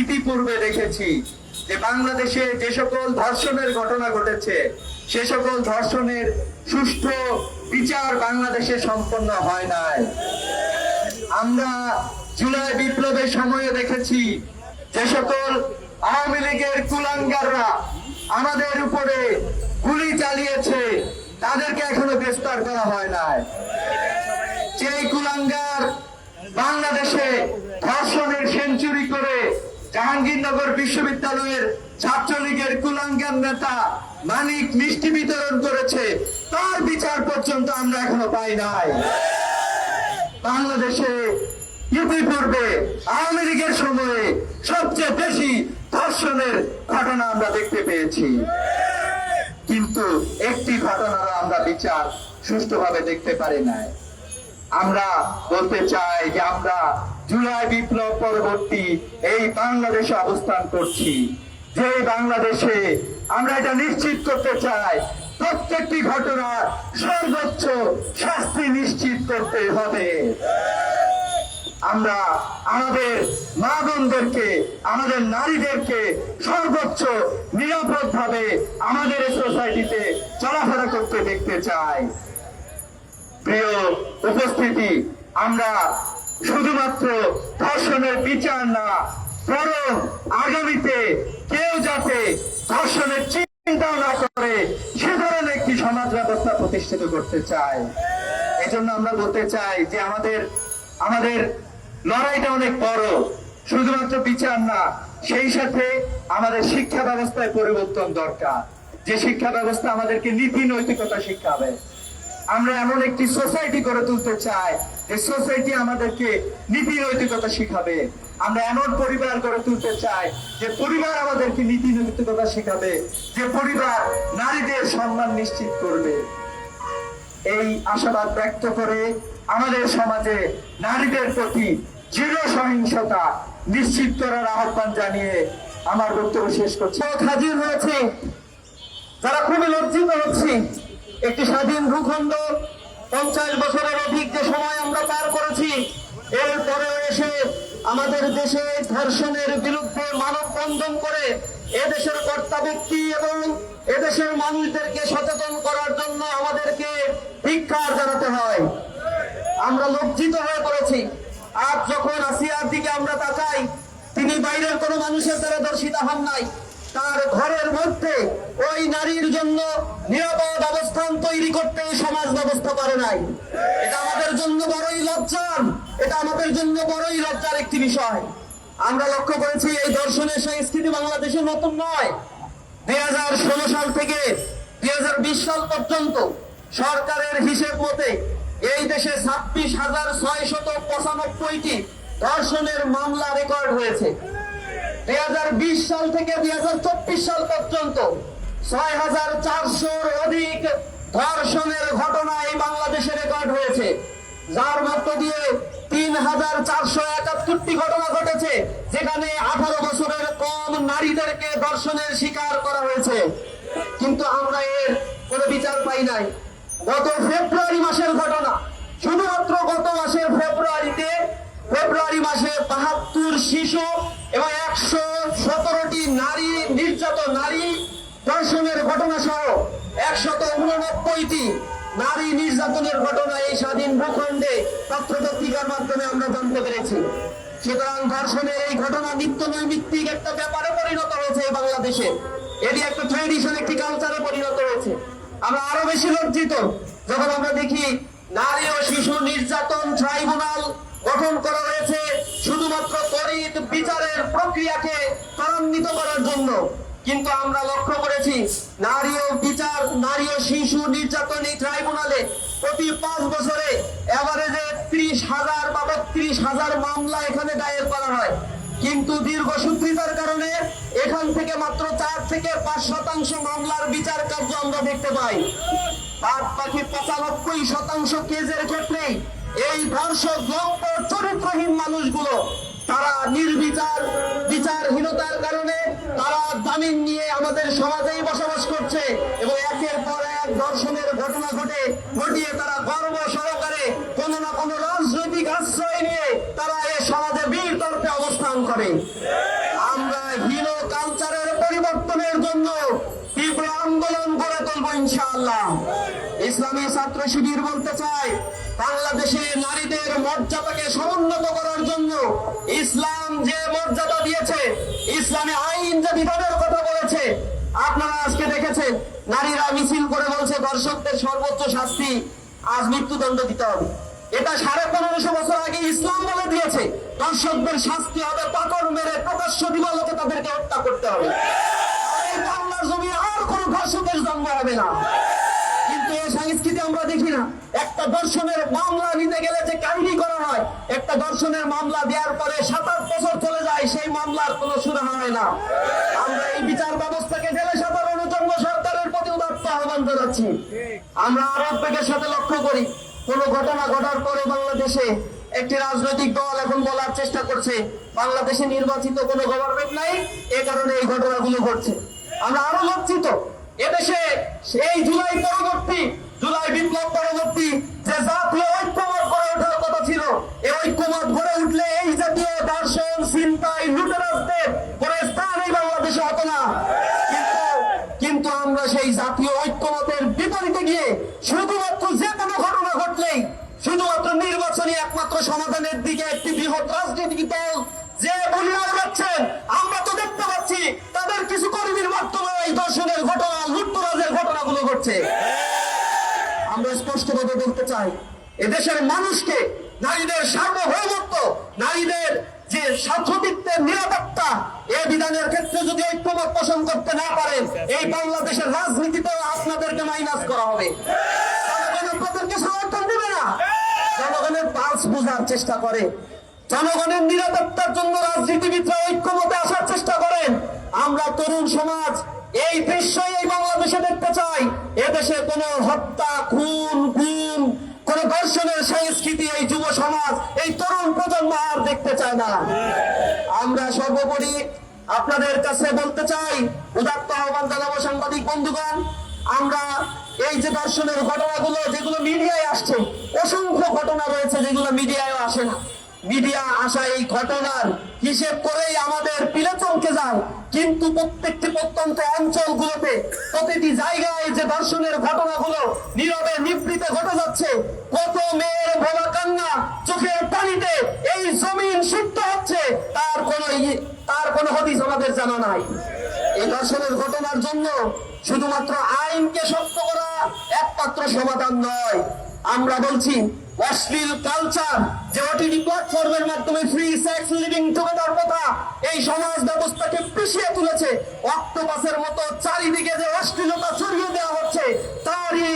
ইতিপূর্বে দেখেছি যে বাংলাদেশে যে সকল ধর্ষণের ঘটনা ঘটেছে, সে সকল ধর্ষণের সুষ্ঠু বিচার বাংলাদেশে সম্পন্ন হয় নাই। আমরা জুলাই বিপ্লবের সময়ে দেখেছি যে সকল আওয়ামী লীগের কুলাঙ্গাররা আমাদের উপরে গুলি চালিয়েছে, তাদেরকে এখনও গ্রেফতার করা হয় নাই। যেই কুলাঙ্গার বাংলাদেশে ধর্ষণের সেঞ্চুরি করে জাহাঙ্গীরনগর বিশ্ববিদ্যালয়ের ছাত্রলীগের কুলাঙ্গার নেতা মানিক মিষ্টি বিতরণ করেছে। তার বিচার পর্যন্ত আমরা এখনও পাই নাই। বাংলাদেশে ইতিপূর্বে আওয়ামী লীগের সময়ে সবচেয়ে বেশি ধর্ষণের ঘটনা আমরা দেখতে পেয়েছি। কিন্তু একটি ঘটনার আমরা বিচার সুষ্ঠুভাবে দেখতে পারি নাই। আমরা বলতে চাই যে আমরা জুলাই বিপ্লব পরবর্তী এই বাংলাদেশে অবস্থান করছি। যে বাংলাদেশে আমরা এটা নিশ্চিত করতে চাই, প্রত্যেকটি ঘটনার সর্বোচ্চ শাস্তি নিশ্চিত করতে হবে। আমরা আমাদের মা বোনদেরকে, আমাদের নারীদেরকে সর্বোচ্চ নিরাপদ ভাবে আমাদের সোসাইটিতে চলাফেরা করতে দেখতে চাই। প্রিয় উপস্থিতি, আমরা শুধুমাত্র ধর্ষণের বিচার না, বরং আগামীতে কেউ যাতে ধর্ষণের চিন্তা না করে, সে ধরনের একটি সমাজ ব্যবস্থা প্রতিষ্ঠিত করতে চায়। এজন্য আমরা বলতে চাই যে আমাদের আমাদের লড়াইটা অনেক বড়। শুধুমাত্র বিচার না, সেই সাথে আমাদের শিক্ষা ব্যবস্থায় পরিবর্তন দরকার। যে শিক্ষা ব্যবস্থা আমাদেরকে নীতি নৈতিকতা শিখাবে আমরা এমন একটি সোসাইটি গড়ে তুলতে চাই। যে সোসাইটি আমাদেরকে নীতি নৈতিকতা শিখাবে। আমরা এমন পরিবার গড়ে তুলতে চাই যে পরিবার আমাদেরকে নীতি নৈতিকতা শিখাবে, যে পরিবার নারীদের সম্মান নিশ্চিত করবে। এই আশাবাদ ব্যক্ত করে আমাদের সমাজে নারীদের প্রতি দৃঢ় সহিংসতা নিশ্চিত করার আহ্বান জানিয়ে আমার বক্তব্য শেষ করছি। হাজির হয়েছে। যারা খুবই লজ্জিত হচ্ছি একটি স্বাধীন ভূখণ্ড, পঞ্চাশ বছরের অধিক যে সময় আমরা পার করেছি, এরপরে এসে আমাদের দেশে ধর্ষণের বিরুদ্ধে মানববন্ধন করে এদেশের কর্তা ব্যক্তি এবং এদেশের মানুষদেরকে সচেতন করার জন্য আমাদেরকে ধিক্কার জানাতে হয়। আমরা লজ্জিত হয়ে পড়েছি। আজ যখন আসিয়ার দিকে আমরা তাকাই, তিনি বাইরের কোনো মানুষের দ্বারা দর্শিত হন নাই। তার ঘরের মধ্যে ওই নারীর জন্য নিরাপদ অবস্থান তৈরি করতে সমাজ ব্যবস্থা করে নাই। এটা আমাদের জন্য বড়ই লজ্জার, এটা আমাদের জন্য বড়ই লজ্জার একটি বিষয়। আমরা লক্ষ্য করেছি এই দর্শনের সংস্কৃতি বাংলাদেশে নতুন নয়। দুই সাল থেকে দুই হাজার বিশ সাল পর্যন্ত সরকারের হিসেব মতে এই দেশে ছাব্বিশ হাজার ছয় শত পঁচানব্বইটি ধর্ষণের মামলা রেকর্ড হয়েছে। দুই হাজার বিশ সাল থেকে দুই হাজার চব্বিশ সাল পর্যন্ত ছয় হাজার চারশোর অধিক ধর্ষণের ঘটনা এই বাংলাদেশে রেকর্ড হয়েছে। যার মধ্য দিয়ে তিন হাজার চারশো একাত্তরটি ঘটনা ঘটেছে, যেখানে আঠারো বছরের কম নারীদেরকে ধর্ষণের শিকার করা হয়েছে। কিন্তু আমরা এর কোনো বিচার পাই নাই। গত ফেব্রুয়ারি মাসের ঘটনা, শুধুমাত্র গত মাসের ফেব্রুয়ারিতে, ফেব্রুয়ারি মাসে বাহাত্তর শিশু এবং একশো সতেরোটি নারী, নির্যাত নারী ধর্ষণের ঘটনা সহ একশত উননব্বইটি নারী নির্যাতনের ঘটনা এই স্বাধীন ভূখণ্ডে পত্রপত্রিকার মাধ্যমে আমরা জানতে পেরেছি। সুতরাং ধর্ষণের এই ঘটনা নিত্য নৈমিত্তিক একটা ব্যাপারে পরিণত হয়েছে বাংলাদেশে। এটি একটা ট্রেডিশন একটি কালচারে পরিণত হয়েছে। আমরা আরও বেশি লজ্জিত যখন আমরা দেখি নারী ও শিশু নির্যাতন ট্রাইব্যুনাল গঠন করা হয়েছে শুধুমাত্র তড়িৎ বিচারের প্রক্রিয়াকে ত্বরান্বিত করার জন্য। কিন্তু আমরা লক্ষ্য করেছি, নারী ও বিচার, নারী ও শিশু নির্যাতন এই ট্রাইব্যুনালে প্রতি পাঁচ বছরে এভারেজে ত্রিশ হাজার বা বত্রিশ হাজার মামলা এখানে দায়ের করা হয়। কিন্তু দীর্ঘসূত্রিতার কারণে এখান থেকে মাত্র চার থেকে পাঁচ শতাংশ মামলার বিচার কার্য আমরা দেখতে পাই। বাদ বাকি পঁচানব্বই শতাংশ কেজের ক্ষেত্রেই এই ধর্ষক চরিত্রহীন মানুষগুলো তারা নির্বিচার, বিচারহীনতার কারণে তারা জামিন নিয়ে আমাদের সমাজেই বসবাস করছে এবং একের পর এক ধর্ষণের ঘটনা ঘটে, ঘটিয়ে তারা গর্ব সহকারে কোনো না কোনো রাজনৈতিক আশ্রয় নিয়ে তারা এ সমাজে বীর তর্পে অবস্থান করে। কালচারের পরিবর্তনের জন্য তীব্র আন্দোলন গড়ে তুলবো ইনশাআল্লাহ। ইসলামী ছাত্র শিবির বলতে চাই, বাংলাদেশে নারীদের মর্যাদাকে সমুন্নত করার জন্য ইসলাম যে মর্যাদা দিয়েছে, ইসলামী আইন যে বিধানের কথা বলেছে, আপনারা আজকে দেখেছেন, নারীরা মিছিল করে বলছে, দর্শকদের সর্বোচ্চ শাস্তি, আজ মৃত্যুদণ্ড দিতে হবে। এটা সাড়ে পনেরোশো বছর আগে ইসলাম বলে দিয়েছে, দর্শকদের শাস্তি হবে পাথর মেরে প্রকাশ্য দিবালোকে তাদেরকে হত্যা করতে হবে। জমি আর কোন ধর্ষকের জন্ম হবে না। না। একটা দর্শনের মামলা নিতে গেলে যে কাহিনী করা হয়, একটা দর্শনের মামলা দেওয়ার পরে সাত আট বছর চলে যায়, সেই মামলার কোনো সুরাহা হয় না। আমরা এই বিচার ব্যবস্থাকে জেলে সাধারণের জন্য সরকারের প্রতি উদাত্ত আহ্বান জানাচ্ছি। আমরা আরব বেগের সাথে লক্ষ্য করি, কোন ঘটনা ঘটার পরে বাংলাদেশে একটি রাজনৈতিক দল এখন বলার চেষ্টা করছে, বাংলাদেশে নির্বাচিত কোনো গভর্নমেন্ট নাই, এ কারণে এই ঘটনাগুলো ঘটছে। আমরা আরও লজ্জিত, এদেশে এই জুলাই পরবর্তী জুলাই বিপ্লব পরবর্তী যে জাতীয় ঐক্যমত গড়ে ওঠার কথা ছিল এই ঐক্যমত গড়ে উঠলে এই জাতীয় দর্শন চিন্তায় কোনো স্থান এই বাংলাদেশে হতো না। কিন্তু আমরা সেই জাতীয় ঐক্যমতের বিপরীতে গিয়ে শুধুমাত্র যে কোনো ঘটনা ঘটলেই, শুধুমাত্র নির্বাচনী একমাত্র সমাধানের দিকে একটি বৃহৎ রাজনৈতিক দল যে উড়াচ্ছেন আমরা তো দেখতে পাচ্ছি তাদের কিছু কর্মীর মাধ্যমে এই দর্শনের ঘটনা, লুটতরাজের ঘটনাগুলো ঘটছে। চাই। এদেশের মানুষকে নারীদের সার্বভৌমত্ব, নারীদের যে স্বার্থবিত্তের নিরাপত্তা, এ বিধানের ক্ষেত্রে যদি ঐক্যমত পোষণ করতে না পারেন এই বাংলাদেশের রাজনীতিতেও আপনাদেরকে মাইনাস করা হবে। সমর্থন দেবে না। জনগণের বোঝার চেষ্টা করে। জনগণের নিরাপত্তার জন্য রাজনীতিবিদরা ঐক্যমতে আসার চেষ্টা করেন। আমরা তরুণ সমাজ, এই দৃশ্যই এই বাংলাদেশে দেখতে চাই। এদেশে কোনো হত্যা, খুন দর্শনের সংস্কৃতি এই যুব সমাজ, এই তরুণ প্রজন্ম আর দেখতে চায় না। আমরা সর্বোপরি আপনাদের কাছে বলতে চাই, উদাত্ত আহ্বান জানাব সাংবাদিক বন্ধুগণ, আমরা এই যে দর্শনের ঘটনাগুলো যেগুলো মিডিয়ায় আসছে, অসংখ্য ঘটনা রয়েছে যেগুলো মিডিয়ায় আসে না। মিডিয়া আসা এই ঘটনার হিসেব করেই আমাদের পিলে চমকে যায় কিন্তু প্রত্যেকটি প্রত্যন্ত অঞ্চলগুলোতে প্রতিটি জায়গায় যে দর্শনের ঘটনাগুলো নীরবে নিবৃতে ঘটে যাচ্ছে, কত মেয়ের ভোলা কান্না চোখের পানিতে এই জমিন সিদ্ধ হচ্ছে, তার কোনো তার কোনো হদিস আমাদের জানা নাই। এই দর্শনের ঘটনার জন্য শুধুমাত্র আইনকে শক্ত করা একমাত্র সমাধান নয়। আমরা বলছি অশ্লীল কালচার যে ওটিটি প্ল্যাটফর্মের মাধ্যমে ফ্রি সেক্স লিভিং টুগেদার কথা, এই সমাজ ব্যবস্থাকে পিছিয়ে তুলেছে। অক্টোপাসের মতো চারিদিকে যে অশ্লীলতা ছড়িয়ে দেওয়া হচ্ছে, তারই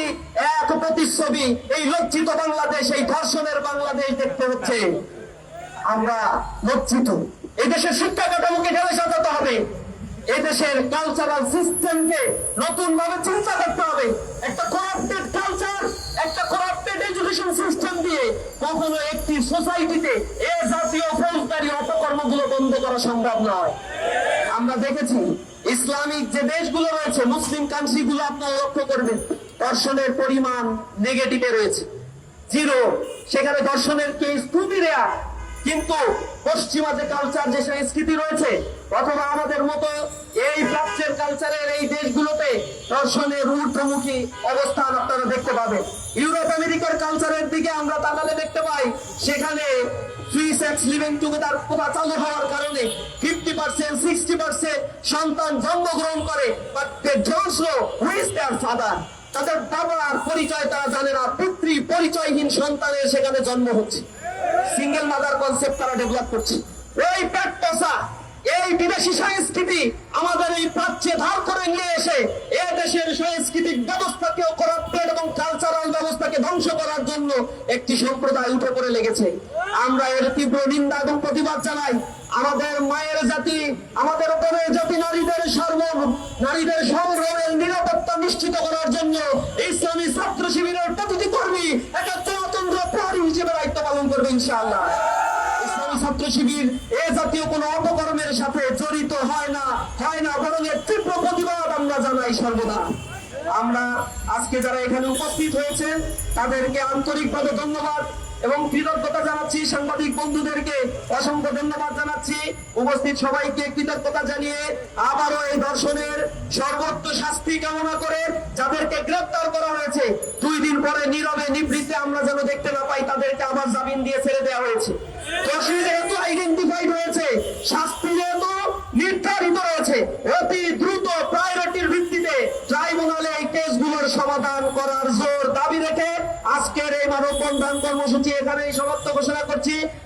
এক প্রতিচ্ছবি এই লজ্জিত বাংলাদেশ, এই ধর্ষণের বাংলাদেশ দেখতে হচ্ছে। আমরা লজ্জিত। এই দেশের শিক্ষা কাঠামোকে ঢেলে সাজাতে হবে। এদেশের কালচারাল সিস্টেমকে নতুন ভাবে চিন্তা করতে হবে। একটা করাপ্টেড কালচার একটা এডুকেশন সিস্টেম দিয়ে কখনো একটি সোসাইটিতে এ জাতীয় ফৌজদারি অপকর্মগুলো বন্ধ করা সম্ভব নয়। আমরা দেখেছি ইসলামিক যে দেশগুলো রয়েছে, মুসলিম কান্ট্রি গুলো আপনারা লক্ষ্য করবেন, দর্শনের পরিমাণ নেগেটিভে রয়েছে। জিরো সেখানে দর্শনের কেস খুবই রেয়ার কিন্তু পশ্চিমা যে কালচার যে সংস্কৃতি রয়েছে, অথবা আমাদের মতো এই প্রাচ্যের কালচারের এই দেশগুলোতে দর্শনের ঊর্ধ্বমুখী অবস্থান আপনারা দেখতে পাবেন। ইউরোপ আমেরিকার কালচারের দিকে আমরা তাকালে দেখতে পাই, সেখানে ফ্রি সেক্স লিভিং টুগেদার প্রথা চালু হওয়ার কারণে ফিফটি পার্সেন্ট সিক্সটি পার্সেন্ট সন্তান জন্মগ্রহণ করে but they don't know who their father তাদের বাবার পরিচয় তারা জানে না পিতৃ পরিচয়হীন সন্তানের সেখানে জন্ম হচ্ছে। সিঙ্গেল মাদার কনসেপ্ট তারা ডেভেলপ করছে। ওই পেট এই বিদেশি সংস্কৃতি আমাদের এই প্রাচ্যে ধার করে নিয়ে এসে এ দেশের সাংস্কৃতিক ব্যবস্থাকেও করাপ্টেড এবং কালচারাল ব্যবস্থাকে ধ্বংস করার জন্য একটি সম্প্রদায় উঠে পড়ে লেগেছে। আমরা এর তীব্র নিন্দা এবং প্রতিবাদ জানাই। আমাদের মায়ের জাতি, আমাদের জাতি, নারীদের সর্ব নারীদের সংগ্রামের ইনশাআল্লাহ। ইসলামী ছাত্র শিবির এ জাতীয় কোনো অপকর্মের সাথে জড়িত হয় না হয় না, বরং এর তীব্র প্রতিবাদ আমরা জানাই সর্বদা। আমরা আজকে যারা এখানে উপস্থিত হয়েছে তাদেরকে আন্তরিকভাবে ধন্যবাদ। এবং কৃতজ্ঞতা জানাচ্ছি সাংবাদিক বন্ধুদেরকে। অসংখ্য ধন্যবাদ জানাচ্ছি। উপস্থিত সবাইকে কৃতজ্ঞতা জানিয়ে আবারও এই দর্শনের সর্বোচ্চ শাস্তি কামনা করে যাদেরকে গ্রেপ্তার করা হয়েছে, দুই দিন পরে নীরবে নিবৃত্তে আমরা যেন দেখতে না পাই, তাদেরকে আবার জামিন দিয়ে ছেড়ে দেওয়া হয়েছে। যেহেতু আইডেন্টিফাইড হয়েছে, শাস্তি এখানেই সমাপ্ত ঘোষণা করছি।